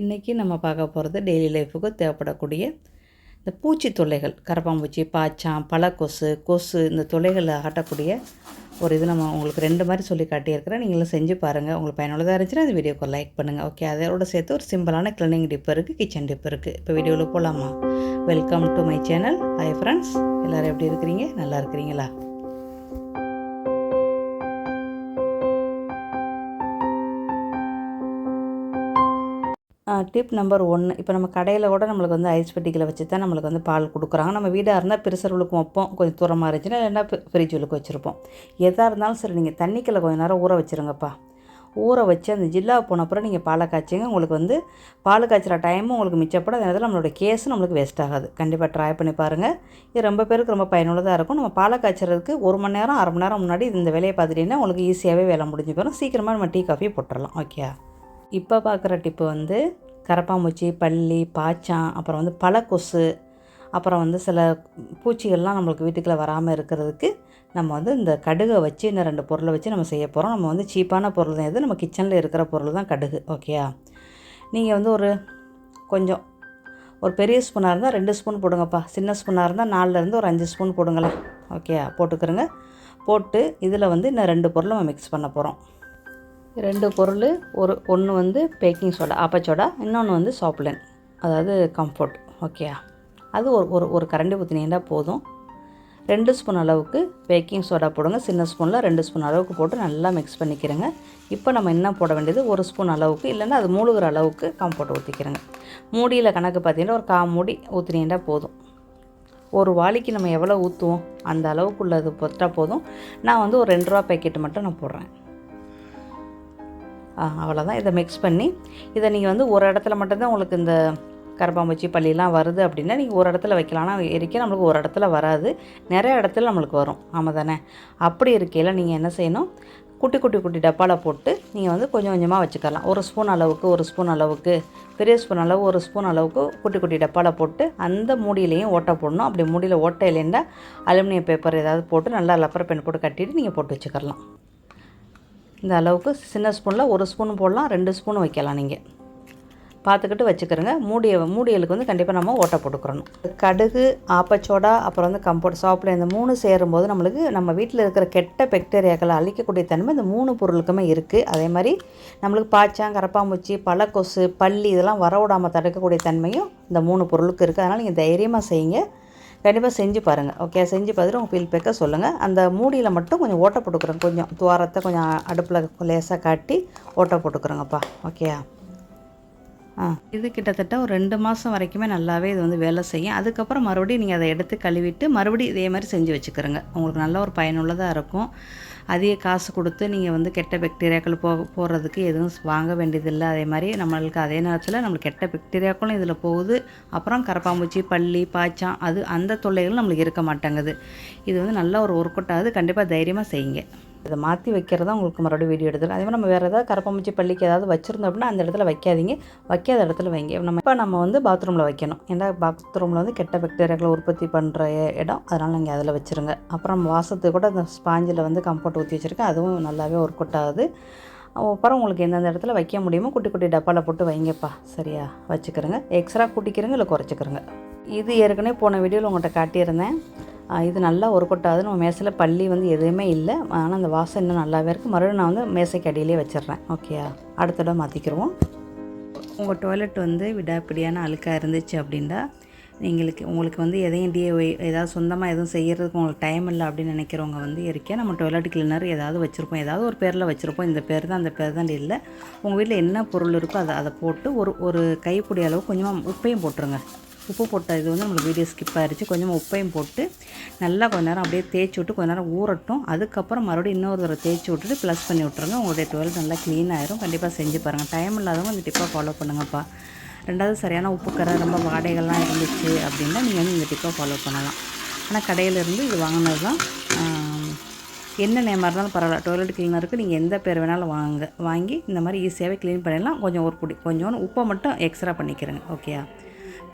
இன்றைக்கி நம்ம பார்க்க போகிறது டெய்லி லைஃபுக்கு தேவைப்படக்கூடிய இந்த பூச்சி தொல்லைகள் கரப்பாம்பூச்சி பாய்ச்சான் பழக்கொசு கொசு இந்த தொல்லைகளை அகட்டக்கூடிய ஒரு இது நம்ம உங்களுக்கு ரெண்டு மாதிரி சொல்லி காட்டியிருக்கிறேன். நீங்களும் செஞ்சு பாருங்கள் உங்களுக்கு பயனுள்ளதாக இருந்துச்சுன்னா இந்த வீடியோக்கு லைக் பண்ணுங்கள் ஓகே அதோட சேர்த்து ஒரு சிம்பிளான கிளீனிங் டிப் இருக்குது கிச்சன் டிப் இருக்குது இப்போ வீடியோவில் போகலாமா welcome to my channel hi friends எல்லோரும் எப்படி இருக்கிறீங்க? நல்லா இருக்கிறீங்களா? டிப் நம்பர் ஒன்று இப்போ நம்ம கடையில் கூட நம்மளுக்கு வந்து ஐஸ் பெட்டிகளை வச்சு தான் நம்மளுக்கு வந்து பால் கொடுக்குறாங்க. நம்ம வீடாக இருந்தால் பெருசர்களுக்கு வைப்போம். கொஞ்சம் தூரமாக இருந்துச்சுன்னா இல்லைன்னா ஃப்ரிட்ஜுகளுக்கு வச்சுருப்போம். எதாக இருந்தாலும் சரி நீங்கள் தண்ணிக்கில் கொஞ்சம் நேரம் ஊற வச்சுருங்கப்பா. ஊற வச்சு அந்த ஜில்லா போன அப்புறம் நீங்கள் பாலை காய்ச்சிங்க. உங்களுக்கு வந்து பால் காய்ச்சிற டைமும் உங்களுக்கு மிச்சப்படும் அதே நேரத்தில் நம்மளோட கேஸும் நம்மளுக்கு வேஸ்ட் ஆகாது. கண்டிப்பாக ட்ரை பண்ணி பாருங்கள் இது ரொம்ப பேருக்கு ரொம்ப பயனுள்ளதாக இருக்கும். நம்ம பாலை காய்ச்சறதுக்கு ஒரு மணி நேரம் அரை மணி நேரம் முன்னாடி இந்த வேலையை பார்த்துட்டிங்கன்னா உங்களுக்கு ஈஸியாகவே வேலை முடிஞ்சு போயிடும். சீக்கிரமாக நம்ம டீ காஃபி போட்டுடலாம் ஓகே இப்போ பார்க்குற டிப்பு வந்து கரப்பாம்பூச்சி பல்லி பாய்ச்சான் அப்புறம் வந்து பல கொசு அப்புறம் வந்து சில பூச்சிகள்லாம் நம்மளுக்கு வீட்டுக்குள்ளே வராமல் இருக்கிறதுக்கு நம்ம வந்து இந்த கடுகை வச்சு இன்னும் ரெண்டு பொருளை வச்சு நம்ம செய்ய போகிறோம் நம்ம வந்து சீப்பான பொருள் தான் எது நம்ம கிச்சனில் இருக்கிற பொருள் தான் கடுகு ஓகேயா நீங்கள் வந்து ஒரு கொஞ்சம் ஒரு பெரிய ஸ்பூனாக இருந்தால் ரெண்டு ஸ்பூன் போடுங்கப்பா. சின்ன ஸ்பூனாக இருந்தால் நாலுலேருந்து ஒரு அஞ்சு ஸ்பூன் போடுங்களேன் ஓகே போட்டுக்கிறோங்க போட்டு இதில் வந்து இன்னும் ரெண்டு பொருள் நம்ம மிக்ஸ் பண்ண போகிறோம் ரெண்டு பொருள் ஒரு ஒன்று வந்து பேக்கிங் சோடா ஆப்பச்சோடா இன்னொன்று வந்து சாப்லன் அதாவது கம்ஃபர்ட் ஓகே அது ஒரு ஒரு ஒரு கரண்டி ஊற்றினீங்கன்னா போதும். ரெண்டு ஸ்பூன் அளவுக்கு பேக்கிங் சோடா போடுங்க. சின்ன ஸ்பூனில் ரெண்டு ஸ்பூன் அளவுக்கு போட்டு நல்லா மிக்ஸ் பண்ணிக்கிறேங்க. இப்போ நம்ம என்ன போட வேண்டியது? ஒரு ஸ்பூன் அளவுக்கு இல்லைன்னா அது மூழ்கிற அளவுக்கு கம்ஃபர்ட் ஊற்றிக்கிறேங்க மூடியில் கணக்கு பார்த்தீங்கன்னா ஒரு கா மூடி ஊற்றினீங்கன்னா போதும். ஒரு வாளிக்கு நம்ம எவ்வளோ ஊற்றுவோம் அந்த அளவுக்குள்ளது போட்டால் போதும். நான் வந்து ஒரு ரெண்டு ரூபா பேக்கெட்டு மட்டும் நான் போடுறேன். அவ்வளோதான் இதை மிக்ஸ் பண்ணி இதை நீங்கள் வந்து ஒரு இடத்துல மட்டும்தான் உங்களுக்கு இந்த கரப்பாம்பூச்சி பள்ளிலாம் வருது அப்படின்னா நீங்கள் ஒரு இடத்துல வைக்கலாம். ஆனால் இருக்க நம்மளுக்கு ஒரு இடத்துல வராது. நிறைய இடத்துல நம்மளுக்கு வரும். ஆமாம் தானே? அப்படி இருக்கையில் நீங்கள் என்ன செய்யணும்? குட்டி குட்டி குட்டி டப்பாவில் போட்டு நீங்கள் வந்து கொஞ்சம் கொஞ்சமாக வச்சுக்கலாம். ஒரு ஸ்பூன் அளவுக்கு ஒரு ஸ்பூன் அளவுக்கு பெரிய ஸ்பூன் அளவு ஒரு ஸ்பூன் அளவுக்கு குட்டி குட்டி டப்பாவில் போட்டு அந்த மூடியிலையும் ஓட்டை போடணும். அப்படி மூடியில் ஓட்டை இல்லைன்னா அலுமினியம் பேப்பர் ஏதாவது போட்டு நல்லா லப்பர் பென் போட்டு கட்டிட்டு நீங்கள் போட்டு வச்சுக்கலாம். இந்த அளவுக்கு சின்ன ஸ்பூனில் ஒரு ஸ்பூன் போடலாம் ரெண்டு ஸ்பூன் வைக்கலாம் நீங்கள் பார்த்துக்கிட்டு வச்சுக்கிறோங்க. மூடிய மூடியலுக்கு வந்து கண்டிப்பாக நம்ம ஓட்டை போட்டுக்கிறணும். கடுகு ஆப்பச்சோடா அப்புறம் வந்து கம்போட் சாப்பிட இந்த மூணு சேரும்போது நம்மளுக்கு நம்ம வீட்டில் இருக்கிற கெட்ட பெக்டீரியாக்களை அழிக்கக்கூடிய தன்மை இந்த மூணு பொருளுக்குமே இருக்குது அதே மாதிரி நம்மளுக்கு பாய்ச்சான் கரப்பாம்பூச்சி பழக்கொசு பள்ளி இதெல்லாம் வரவிடாமல் தடுக்கக்கூடிய தன்மையும் இந்த மூணு பொருளுக்கு இருக்குது அதனால் நீங்கள் தைரியமாக செய்யுங்க. கண்டிப்பாக செஞ்சு பாருங்கள் ஓகே செஞ்சு பார்த்துட்டு உங்கள் ஃபீல்பேக்கை சொல்லுங்கள் அந்த மூடியில் மட்டும் கொஞ்சம் ஓட்டை போட்டுக்கிறேன் கொஞ்சம் துவாரத்தை கொஞ்சம் அடுப்பில் லேசாக காட்டி ஓட்டை போட்டுக்கிறோங்கப்பா. ஓகேயா ஆ. இது கிட்டத்தட்ட ஒரு ரெண்டு மாதம் வரைக்குமே நல்லாவே இது வந்து வேலை செய்யும். அதுக்கப்புறம் மறுபடியும் நீங்கள் அதை எடுத்து கழுவிட்டு மறுபடியும் இதே மாதிரி செஞ்சு வச்சுக்கிறோங்க. உங்களுக்கு நல்ல ஒரு பயனுள்ளதாக இருக்கும். அதிக காசு கொடுத்து நீங்கள் வந்து கெட்ட பாக்டீரியாக்கள் போ போகிறதுக்கு எதுவும் வாங்க வேண்டியதில்லை. அதே மாதிரி நம்மளுக்கு அதே நேரத்தில் நம்மளுக்கு கெட்ட பாக்டீரியாக்களும் இதில் போகுது. அப்புறம் கரப்பாம்பூச்சி பள்ளி பாய்ச்சான் அது அந்த தொல்லைகளும் நம்மளுக்கு இருக்க மாட்டேங்குது. இது வந்து நல்ல ஒரு ஒர்க் அவுட் ஆகுது கண்டிப்பாக தைரியமாக செய்யுங்க. இதை மாற்றி வைக்கிறதா உங்களுக்கு மறுபடியும் வீடியோ எடுத்துக்கலாம் அதே மாதிரி நம்ம வேறு ஏதாவது கரப்பாம்பூச்சி பள்ளிக்கு ஏதாவது வச்சுருந்தோம் அப்படின்னா அந்த இடத்துல வைக்காதீங்க. வைக்காத இடத்துல வைங்க. நம்ம இப்போ நம்ம வந்து பாத்ரூமில் வைக்கணும். ஏன்னா பாத்ரூமில் வந்து கெட்ட பாக்டீரியாக்களை உற்பத்தி பண்ணுற இடம். அதனால் நீங்கள் அதில் வச்சுருங்க. அப்புறம் வாசத்துக்கு கூட அந்த ஸ்பாஞ்சில் வந்து கம்ஃபர்ட் ஊற்றி வச்சுருக்கேன். அதுவும் நல்லாவே ஒர்க் அவுட் ஆகுது. அப்புறம் உங்களுக்கு எந்தெந்த இடத்துல வைக்க முடியுமோ குட்டி குட்டி டப்பாவில் போட்டு வைங்கப்பா. சரியா? வச்சுக்கிறேங்க. எக்ஸ்ட்ரா கூட்டிக்கிறங்க இல்லை குறைச்சிக்கிறோங்க. இது ஏற்கனவே போன வீடியோவில் உங்கள்கிட்ட காட்டியிருந்தேன். இது நல்லா ஒரு கொட்டாது நம்ம மேசையில் பள்ளி வந்து எதுவுமே இல்லை. ஆனால் அந்த வாசம் இன்னும் நல்லாவே இருக்குது மறுபடியும் நான் வந்து மேசைக்கு அடியிலே வச்சிடுறேன். ஓகேயா அடுத்த இடம் மாற்றிக்கிடுவோம் உங்கள் டாய்லெட் வந்து விடாப்பிடியான அழுக்காக இருந்துச்சு அப்படின்னா நீங்களுக்கு உங்களுக்கு வந்து எதையும் டிஏஒய் ஏதாவது சொந்தமாக எதுவும் செய்கிறதுக்கு உங்களுக்கு டைம் இல்லை அப்படின்னு நினைக்கிறவங்க வந்து இருக்கே நம்ம டொய்லெட் கிளீனர் ஏதாவது வச்சுருப்போம். ஏதாவது ஒரு பேரில் வச்சுருப்போம். இந்த பேர் தான் அந்த பேர் தான் இல்லை. உங்கள் வீட்டில் என்ன பொருள் இருக்கோ அதை அதை போட்டு ஒரு ஒரு கைப்பிடி அளவு கொஞ்சமாக உப்பையும் போட்டுருங்க. உப்பு போட்ட இது வந்து நம்மளுக்கு வீடியோ ஸ்கிப் ஆகிடுச்சு கொஞ்சமாக உப்பையும் போட்டு நல்லா கொஞ்ச நேரம் அப்படியே தேய்ச்சி விட்டு கொஞ்ச நேரம் ஊறட்டும். அதுக்கப்புறம் மறுபடியும் இன்னொரு தடவை தேய்ச்சி விட்டுட்டு ப்ளஸ் பண்ணி விட்ருங்க உங்களுடைய டுவெல் நல்லா க்ளீன் ஆயிரும். கண்டிப்பாக செஞ்சு பாருங்கள் டைம் இல்லாதவங்க இந்த டிப்பாக ஃபாலோ பண்ணுங்கப்பா. ரெண்டாவது சரியான உப்பு கரை ரொம்ப வாடைகள்லாம் இருந்துச்சு அப்படின்னா நீங்கள் வந்து இந்த டிப்பை ஃபாலோ பண்ணலாம். ஆனால் கடையிலேருந்து இது வாங்கினது தான் என்ன நேமாக இருந்தாலும் பரவாயில்ல. டாய்லெட் க்ளீனருக்கு நீங்கள் எந்த பேர் வேணாலும் வாங்க வாங்கி இந்த மாதிரி ஈஸியாகவே க்ளீன் பண்ணிடலாம். கொஞ்சம் ஒரு பிடி கொஞ்சோன்னு உப்பை மட்டும் எக்ஸ்ட்ரா பண்ணிக்கிறேங்க. ஓகேயா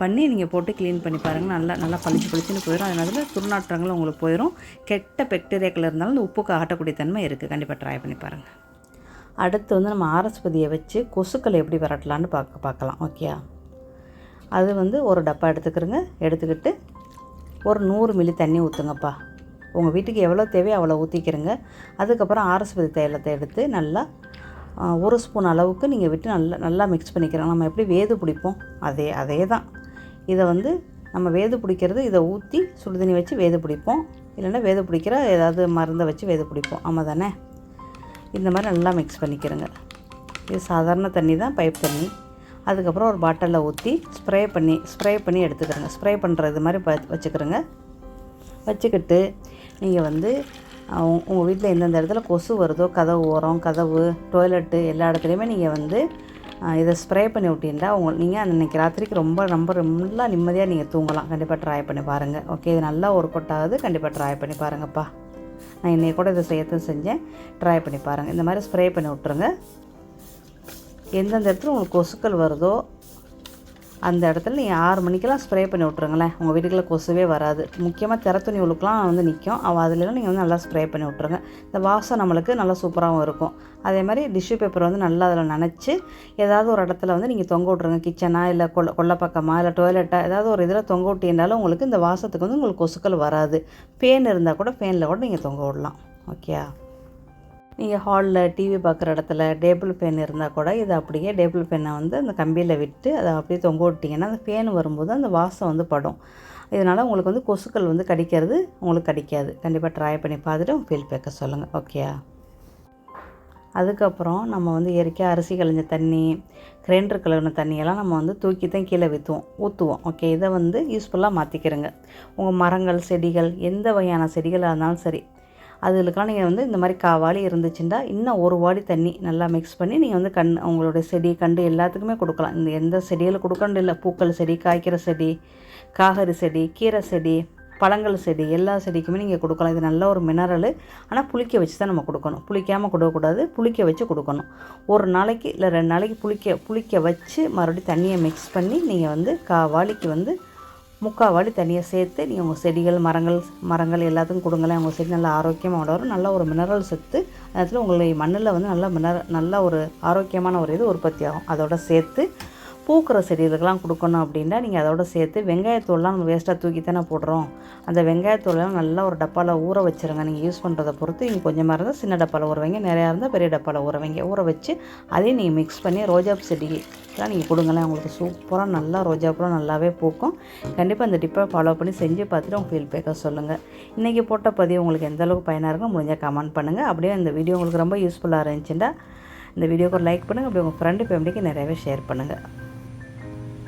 பண்ணி நீங்கள் போட்டு க்ளீன் பண்ணி பாருங்கள் நல்லா நல்லா பளிச்சு பளிச்சுன்னு போயிடும் அதனால துர்நாற்றங்களும் உங்களுக்கு போயிடும் கெட்ட பெக்டீரியாக்கள் இருந்தாலும் இந்த உப்புக்கு ஆட்டக்கூடிய தன்மை இருக்குது கண்டிப்பாக ட்ரை பண்ணி பாருங்கள் அடுத்து வந்து நம்ம ஆரஸ்பதியை வச்சு கொசுக்களை எப்படி விரட்டலான்னு பார்க்க பார்க்கலாம். ஓகே அது வந்து ஒரு டப்பா எடுத்துக்கிறோங்க. எடுத்துக்கிட்டு ஒரு நூறு மில்லி தண்ணி ஊற்றுங்கப்பா உங்கள் வீட்டுக்கு எவ்வளோ தேவையோ அவ்வளோ ஊற்றிக்கிறங்க அதுக்கப்புறம் ஆரஸ்பதி தைலத்தை எடுத்து நல்லா ஒரு ஸ்பூன் அளவுக்கு நீங்கள் விட்டு நல்லா நல்லா மிக்ஸ் பண்ணிக்கிறோம் நம்ம எப்படி வேது பிடிப்போம்? அதே அதே தான் இதை வந்து நம்ம வேது பிடிக்கிறது இதை ஊற்றி சுடுதண்ணி வச்சு வேது பிடிப்போம். இல்லைன்னா வேது பிடிக்கிற ஏதாவது மருந்தை வச்சு வேது பிடிப்போம். ஆமாம் தானே? இந்த மாதிரி நல்லா மிக்ஸ் பண்ணிக்கிறோங்க. இது சாதாரண தண்ணி தான் பைப் தண்ணி. அதுக்கப்புறம் ஒரு பாட்டிலில் ஊற்றி ஸ்ப்ரே பண்ணி ஸ்ப்ரே பண்ணி எடுத்துக்கிறோங்க. ஸ்ப்ரே பண்ணுறது மாதிரி ப வச்சுக்கிறோங்க. வச்சுக்கிட்டு நீங்கள் வந்து உங்கள் வீட்டில் எந்தெந்த இடத்துல கொசு வருதோ கதவு ஓரம் கதவு டாய்லெட்டு எல்லா இடத்துலையுமே நீங்கள் வந்து இதை ஸ்ப்ரே பண்ணி விட்டீங்கன்னா உங்க நீங்கள் அன்றைக்கி ராத்திரிக்கு ரொம்ப ரொம்ப நல்லா நிம்மதியாக நீங்கள் தூங்கலாம். கண்டிப்பாக ட்ரை பண்ணி பாருங்கள் ஓகே இது நல்லா ஒர்க் அவுட் ஆகுது கண்டிப்பாக ட்ரை பண்ணி பாருங்கப்பா. நான் இன்றைக்கி கூட இதை செய்யத்தான் செஞ்சேன். ட்ரை பண்ணி பாருங்கள் இந்த மாதிரி ஸ்ப்ரே பண்ணி விட்ருங்க எந்தெந்த இடத்துல உங்களுக்கு கொசுக்கள் வருதோ அந்த இடத்துல நீங்கள் ஆறு மணிக்கெல்லாம் ஸ்ப்ரே பண்ணி விட்ருங்களேன் உங்கள் வீட்டுக்குள்ளே கொசுவே வராது. முக்கியமாக திற துணி உழுக்கெலாம் வந்து நிற்கும் அவள் அதுலலாம் நீங்கள் வந்து நல்லா ஸ்ப்ரே பண்ணி விட்ருங்க இந்த வாசம் நம்மளுக்கு நல்லா சூப்பராகவும் இருக்கும். அதே மாதிரி டிஷ்யூ பேப்பர் வந்து நல்லா அதில் நினச்சி ஏதாவது ஒரு இடத்துல வந்து நீங்கள் தொங்க விட்ருங்க கிச்சனா இல்லை கொள்ள கொல்லை இல்லை டொய்லெட்டாக ஏதாவது ஒரு இதில் தொங்க விட்டீங்கனாலும் உங்களுக்கு இந்த வாசத்துக்கு வந்து உங்களுக்கு கொசுக்கள் வராது. ஃபேன் இருந்தால் கூட ஃபேனில் கூட நீங்கள் தொங்க விடலாம். ஓகே நீங்கள் ஹாலில் டிவி பார்க்குற இடத்துல டேபிள் ஃபேன் இருந்தால் கூட இதை அப்படியே டேபிள் ஃபேனை வந்து அந்த கம்பியில் விட்டு அதை அப்படியே தொங்க விட்டிங்கன்னா அந்த ஃபேன் வரும்போது அந்த வாசம் வந்து படும். இதனால் உங்களுக்கு வந்து கொசுக்கள் வந்து கடிக்கிறது உங்களுக்கு கடிக்காது. கண்டிப்பாக ட்ரை பண்ணி பார்த்துட்டு உங்கள் ஃபீல் பேக்க சொல்லுங்கள் ஓகேயா அதுக்கப்புறம் நம்ம வந்து இயற்கையாக அரிசி கழிஞ்ச தண்ணி கிரைண்டர் கழுவின தண்ணியெல்லாம் நம்ம வந்து தூக்கி தான் கீழே விற்றுவோம் ஊற்றுவோம் ஓகே இதை வந்து யூஸ்ஃபுல்லாக மாற்றிக்கிறோங்க உங்கள் மரங்கள் செடிகள் எந்த வகையான செடிகளாக இருந்தாலும் சரி அதுகளுக்கெல்லாம் நீங்கள் வந்து இந்த மாதிரி காவாளி இருந்துச்சுன்னா இன்னும் ஒரு வாடி தண்ணி நல்லா மிக்ஸ் பண்ணி நீங்கள் வந்து கண் உங்களுடைய செடி கண்டு எல்லாத்துக்குமே கொடுக்கலாம். இந்த எந்த செடியில் கொடுக்கணும் இல்லை. பூக்கள் செடி காய்க்கிற செடி காகரி செடி கீரை செடி பழங்கள் செடி எல்லா செடிக்குமே நீங்கள் கொடுக்கலாம். இது நல்ல ஒரு மினரல் ஆனால் புளிக்க வச்சு தான் நம்ம கொடுக்கணும். புளிக்காமல் கொடுக்கக்கூடாது. புளிக்க வச்சு கொடுக்கணும். ஒரு நாளைக்கு இல்லை ரெண்டு நாளைக்கு புளிக்க புளிக்க வச்சு மறுபடியும் தண்ணியை மிக்ஸ் பண்ணி நீங்கள் வந்து காவாளிக்கு வந்து முக்கால் வாளி தண்ணியை சேர்த்து நீங்கள் உங்கள் செடிகள் மரங்கள் மரங்கள் எல்லாத்துக்கும் கொடுங்களேன். உங்கள் செடி நல்லா ஆரோக்கியமாக வளரும். நல்ல ஒரு மினரல் சத்து. அதில் உங்களுடைய மண்ணில் வந்து நல்ல மினர நல்ல ஒரு ஆரோக்கியமான ஒரு இது உற்பத்தி ஆகும். அதோட சேர்த்து பூக்கிற செடிகளுக்கெல்லாம் கொடுக்கணும் அப்படின்னா நீங்கள் அதோட சேர்த்து வெங்காயத்தூள்லாம் நம்ம வேஸ்ட்டாக தூக்கி தானே போடுறோம். அந்த வெங்காயத்தூள்லாம் நல்லா ஒரு டப்பாவில் ஊற வச்சுருங்க. நீங்கள் யூஸ் பண்ணுறதை பொறுத்து நீங்கள் கொஞ்சமாக இருந்தால் சின்ன டப்பாவில் ஊற வைங்க. நிறையா இருந்தால் பெரிய டப்பாவில் ஊற வைங்க. ஊற வச்சு அதையும் நீங்கள் மிக்ஸ் பண்ணி ரோஜாப் செடிக்கெலாம் நீங்கள் கொடுங்களேன். உங்களுக்கு சூப்பராக நல்லா ரோஜாப்பூலாம் நல்லாவே பூக்கும். கண்டிப்பாக அந்த டிப்பை ஃபாலோ பண்ணி செஞ்சு பார்த்துட்டு உங்கள் ஃபீட்பேக்கை சொல்லுங்கள் இன்றைக்கி போட்ட பதிவு உங்களுக்கு எந்த அளவுக்கு பயனாக இருக்கும் முடிஞ்சால் கமெண்ட் பண்ணுங்கள் அப்படியே இந்த வீடியோ உங்களுக்கு ரொம்ப யூஸ்ஃபுல்லாக இருந்துச்சுன்னா இந்த வீடியோக்கு ஒரு லைக் பண்ணுங்கள் அப்படியே உங்கள் ஃப்ரெண்டு ஃபேமிலிக்கு நிறையவே ஷேர் பண்ணுங்கள்